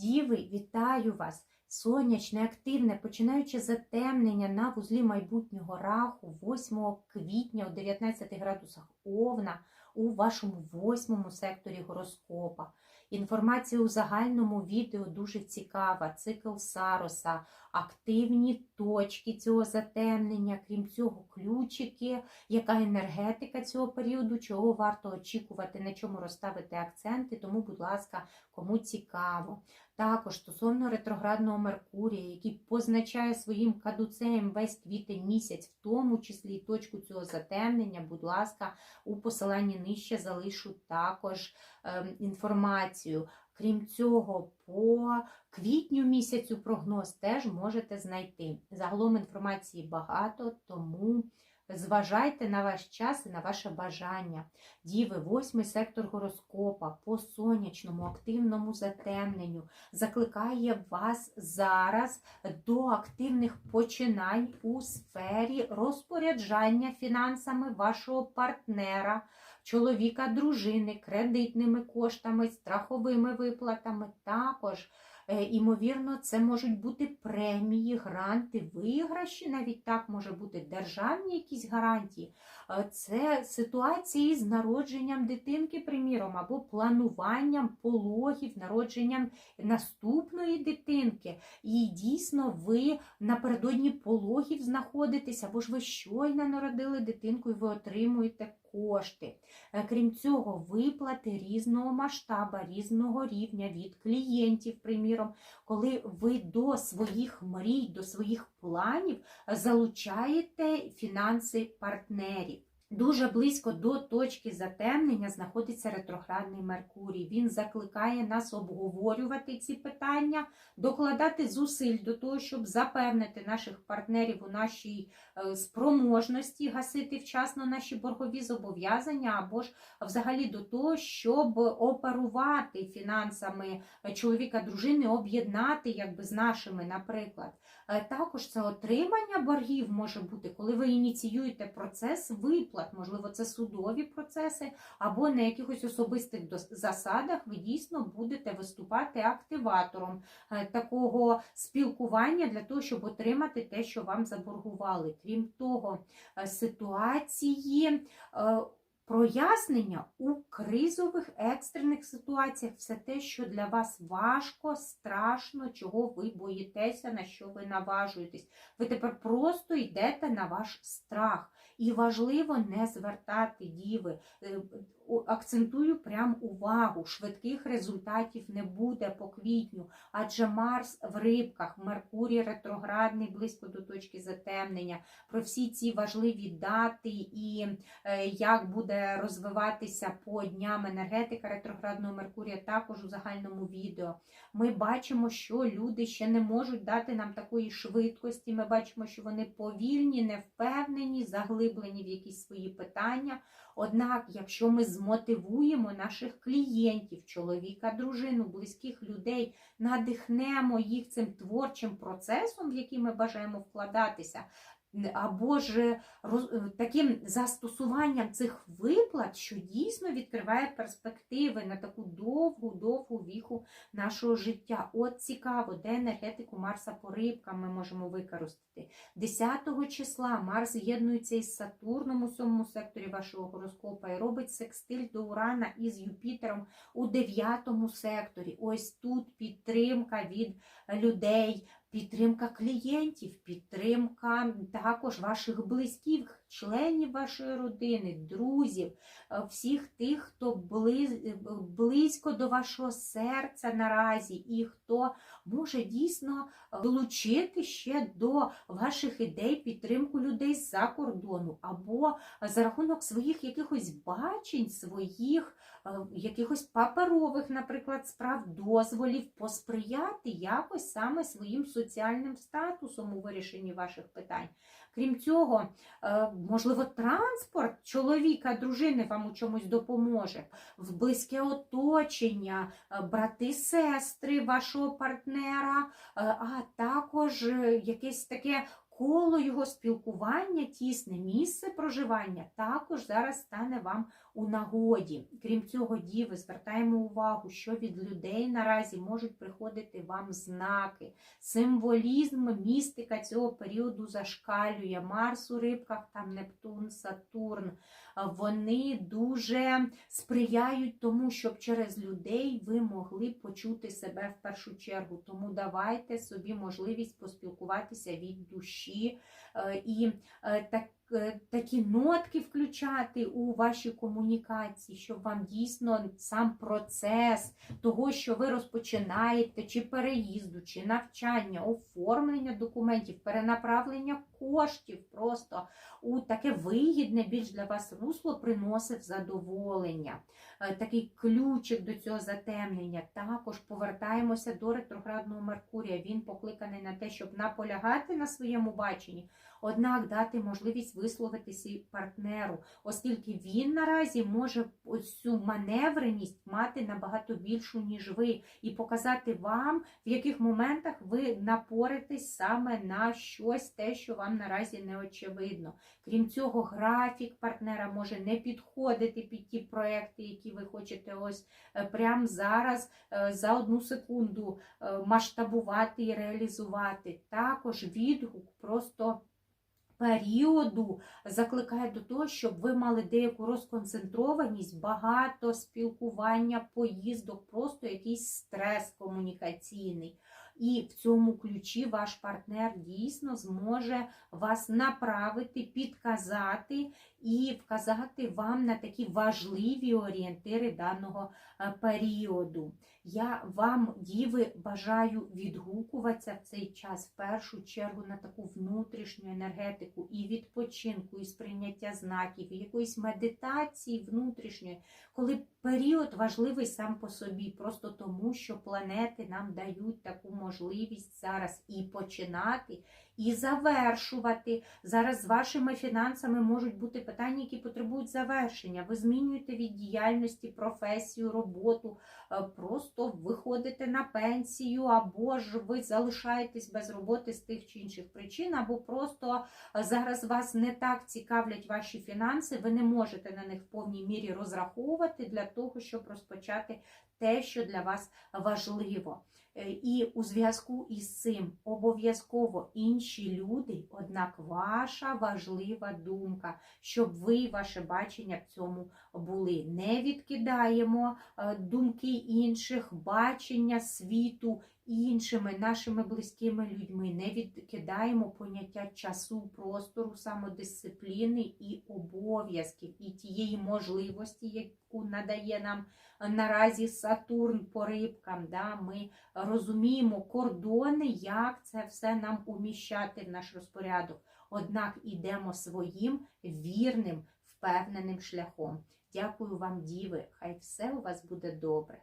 Діви, вітаю вас! Сонячне, активне, починаючи затемнення на вузлі майбутнього раху 8 квітня о 19 градусах Овна у вашому восьмому секторі гороскопа. Інформація у загальному відео дуже цікава. Цикл Сароса, активні точки цього затемнення, крім цього, ключики, яка енергетика цього періоду, чого варто очікувати, на чому розставити акценти. Тому, будь ласка, кому цікаво. Також стосовно ретроградного Меркурія, який позначає своїм кадуцеєм весь квітень місяць, в тому числі і точку цього затемнення, будь ласка, у посиланні нижче залишу також ем, інформацію. Крім цього, по квітню місяцю прогноз теж можете знайти. Загалом інформації багато, тому зважайте на ваш час і на ваше бажання. Діви, восьмий сектор гороскопа по сонячному активному затемненню закликає вас зараз до активних починань у сфері розпоряджання фінансами вашого партнера, чоловіка, дружини, кредитними коштами, страховими виплатами. Також, імовірно, це можуть бути премії, гранти, виграші, навіть так може бути державні якісь гарантії. Е, Це ситуації з народженням дитинки, приміром, або плануванням пологів, народженням наступної дитинки. І дійсно ви напередодні пологів знаходитесь, або ж ви щойно народили дитинку і ви отримуєте кошти. Е, Крім цього, виплати різного масштаба, різного рівня від клієнтів, приміром, коли ви до своїх мрій, до своїх планів залучаєте фінанси партнерів. Дуже близько до точки затемнення знаходиться ретроградний Меркурій. Він закликає нас обговорювати ці питання, докладати зусиль до того, щоб запевнити наших партнерів у нашій е, спроможності гасити вчасно наші боргові зобов'язання, або ж взагалі до того, щоб оперувати фінансами чоловіка, дружини, об'єднати якби з нашими, наприклад. Е, Також це отримання боргів може бути, коли ви ініціюєте процес виплат, можливо, це судові процеси, або на якихось особистих засадах ви дійсно будете виступати активатором е, такого спілкування для того, щоб отримати те, що вам заборгували. Крім того, е, ситуації. Е, Прояснення у кризових екстрених ситуаціях все те, що для вас важко, страшно, чого ви боїтеся, на що ви наважуєтесь. Ви тепер просто йдете на ваш страх. І важливо не звертати діви. Акцентую прям увагу, швидких результатів не буде по квітню, адже Марс в рибках, Меркурій ретроградний близько до точки затемнення. Про всі ці важливі дати і е, як буде розвиватися по дням енергетика ретроградного Меркурія, також у загальному відео. Ми бачимо, що люди ще не можуть дати нам такої швидкості. Ми бачимо, що вони повільні, невпевнені, заглиблені в якісь свої питання. Однак, якщо ми змотивуємо наших клієнтів, чоловіка, дружину, близьких людей, надихнемо їх цим творчим процесом, в який ми бажаємо вкладатися, або ж е, таким застосуванням цих виплат, що дійсно відкриває перспективи на таку довгу, довгу віху нашого життя. От цікаво, де енергетику Марса по рибкам ми можемо використати. 10 числа Марс з'єднується із Сатурном у сьомому секторі вашого гороскопа і робить секстиль до Урана із Юпітером у 9 секторі. Ось тут підтримка від людей, підтримка клієнтів, підтримка також ваших близьких, членів вашої родини, друзів, е, всіх тих, хто близько до вашого серця наразі, і хто може дійсно долучити ще до ваших ідей підтримку людей з-за кордону, або за рахунок своїх якихось бачень, своїх е, якихось паперових, наприклад, справ, дозволів посприяти якось саме своїм соціальним статусом у вирішенні ваших питань. Крім цього, е, можливо, транспорт чоловіка, дружини вам у чомусь допоможе, в близьке оточення, е, брати, сестри вашого партнера, е, а також якесь таке коло його спілкування, тісне місце проживання також зараз стане вам у нагоді. Крім цього, діви, звертаємо увагу, що від людей наразі можуть приходити вам знаки. Символізм, містика цього періоду зашкалює. Марс у рибках, там Нептун, Сатурн. Вони дуже сприяють тому, щоб через людей ви могли почути себе в першу чергу. Тому давайте собі можливість поспілкуватися від душі е, і е, так. Е, Такі нотки включати у ваші комунікації, щоб вам дійсно сам процес того, що ви розпочинаєте, чи переїзду, чи навчання, оформлення документів, перенаправлення коштів просто у таке вигідне більш для вас русло приносив задоволення. Е, Такий ключик до цього затемнення. Також повертаємося до ретроградного Меркурія. Він покликаний на те, щоб наполягати на своєму баченні, однак дати можливість висловитися партнеру, оскільки він наразі може цю маневреність мати набагато більшу, ніж ви, і показати вам, в яких моментах ви напоритесь саме на щось, те, що вам наразі не очевидно. Крім цього, графік партнера може не підходити під ті проекти, які ви хочете ось е, прямо зараз е, за одну секунду е, масштабувати і реалізувати. Також відгук просто. Періоду закликає до того, щоб ви мали деяку розконцентрованість, багато спілкування, поїздок, просто якийсь стрес комунікаційний. І в цьому ключі ваш партнер дійсно зможе вас направити, підказати і вказати вам на такі важливі орієнтири даного е, періоду. Я вам, діви, бажаю відгукуватися в цей час в першу чергу на таку внутрішню енергетику і відпочинку, і сприйняття знаків, і якоїсь медитації внутрішньої, коли період важливий сам по собі, просто тому, що планети нам дають таку можливість зараз і починати, і завершувати. Зараз з вашими фінансами можуть бути питання, які потребують завершення. Ви змінюєте від діяльності, професію, роботу, е, просто виходите на пенсію, або ж ви залишаєтесь без роботи з тих чи інших причин, або просто е, зараз вас не так цікавлять ваші фінанси, ви не можете на них в повній мірі розраховувати для того, щоб розпочати те, що для вас важливо. Е, І у зв'язку із цим обов'язково інші люди, однак ваша важлива думка, щоб ви, і ваше бачення в цьому були. Не відкидаємо е, думки інших, бачення світу іншими нашими близькими людьми. Не відкидаємо поняття часу, простору, самодисципліни і обов'язків, і тієї можливості, яку надає нам наразі Сатурн по рибкам. Да? Ми розуміємо кордони, як це все нам уміщати в наш розпорядок. Однак ідемо своїм вірним, впевненим шляхом. Дякую вам, діви. Хай все у вас буде добре.